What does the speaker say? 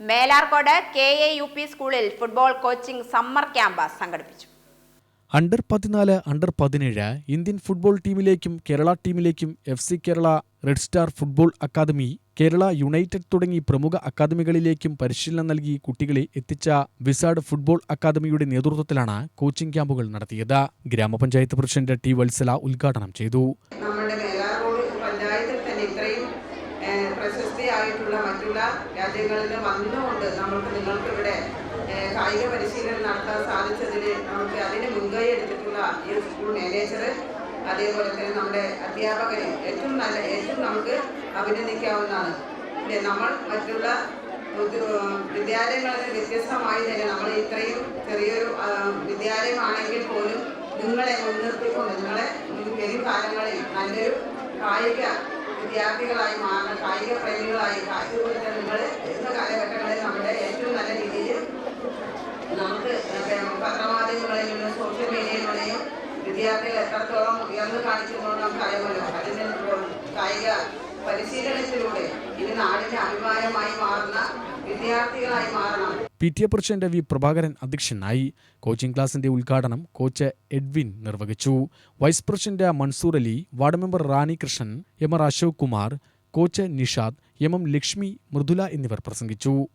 Melarkode K A U P സ്കൂളിൽ football coaching summer camp സംഘടിപ്പിച്ചു. Under പതിനാല് under പതിനേഴ് ഇന്ത്യൻ ഫുട്ബോൾ ടീമിലേക്കും Kerala ടീമിലേക്കും F C Kerala red star football academy Kerala united തുടങ്ങി പ്രമുഖ അക്കാദമികളിലേക്കും പരിശീലനം നൽകി കുട്ടികളെ എത്തിച്ച വിസാഡ് ഫുട്ബോൾ അക്കാദമിയുടെ നേതൃത്വത്തിലാണ് കോച്ചിംഗ് ക്യാമ്പുകൾ നടത്തിയത്. ഗ്രാമപഞ്ചായത്ത് പ്രസിഡന്റ് ടി വത്സല ഉദ്ഘാടനം ചെയ്തു. നമ്മുടെ പഞ്ചായത്തിൽ തന്നെ ഇത്രയും പ്രശസ്തിയായിട്ടുള്ള മറ്റുള്ള രാജ്യങ്ങളിൽ വന്നുകൊണ്ട് നമ്മൾക്ക് നിങ്ങൾക്ക് ഇവിടെ ഏഹ്, കായിക പരിശീലനം നടത്താൻ സാധിച്ചതിൽ നമുക്ക് അതിന് മുൻകൈ എടുത്തിട്ടുള്ള ഈ സ്കൂൾ മാനേജർ അതേപോലെ തന്നെ നമ്മുടെ അധ്യാപകർ ഏറ്റവും നല്ല ഏറ്റവും നമുക്ക് അഭിനന്ദിക്കാവുന്നതാണ്. പിന്നെ നമ്മൾ മറ്റുള്ള വിദ്യാലയങ്ങളിൽ വ്യത്യസ്തമായി തന്നെ നമ്മൾ ഇത്രയും ചെറിയൊരു വിദ്യാലയമാണെങ്കിൽ പോലും നിങ്ങളെ മുൻനിർത്തിക്കൊണ്ട് നിങ്ങളെ വരും കാലങ്ങളിൽ നല്ലൊരു കായിക വിദ്യാർത്ഥികളായി മാറണം കായിക പ്രേമികളായി അതുപോലെ വരുന്ന കാലഘട്ടങ്ങളിൽ നമ്മുടെ ഏറ്റവും നല്ല രീതിയിൽ നമുക്ക് പത്രമാധ്യമങ്ങളിലും സോഷ്യൽ മീഡിയയിലൂടെയും വിദ്യാർത്ഥികൾ എത്രത്തോളം ഉയർന്നു കാണിക്കുന്നുണ്ട് നമുക്ക് അറിയുമല്ലോ. അതിന് കായിക പരിശീലനത്തിലൂടെ ഇനി നാടിന്റെ അഭിമാനമായി മാറുന്ന വിദ്യാർത്ഥികളായി മാറണം P T A president V Prabhakaran അധ്യക്ഷനായി. കോച്ചിംഗ് ക്ലാസിന്റെ ഉദ്ഘാടനം കോച്ച് എഡ്വിൻ നിർവഹിച്ചു. Vice president Mansoor Ali ward member Rani Krishnan M R Ashok Kumar coach Nishad M M Lakshmi Mridula എന്നിവർ പ്രസംഗിച്ചു.